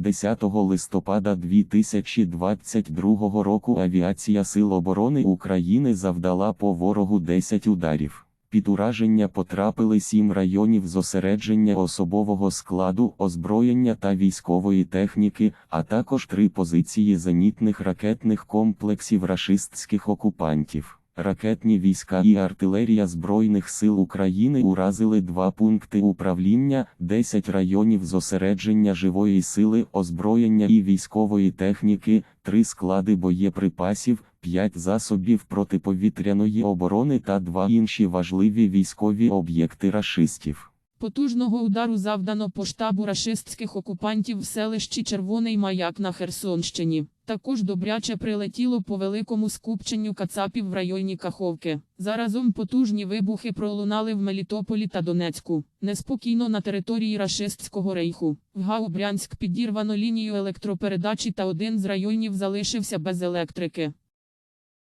10 листопада 2022 року авіація Сил оборони України завдала по ворогу 10 ударів. Під ураження потрапили сім районів зосередження особового складу, озброєння та військової техніки, а також три позиції зенітних ракетних комплексів рашистських окупантів. Ракетні війська і артилерія Збройних сил України уразили два пункти управління, 10 районів зосередження живої сили, озброєння і військової техніки, три склади боєприпасів, 5 засобів протиповітряної оборони та два інші важливі військові об'єкти рашистів. Потужного удару завдано по штабу рашистських окупантів в селищі Червоний Маяк на Херсонщині. Також добряче прилетіло по великому скупченню кацапів в районі Каховки. Заразом потужні вибухи пролунали в Мелітополі та Донецьку. Неспокійно на території рашистського рейху. В ГАУ Брянськ підірвано лінію електропередачі та один з районів залишився без електрики.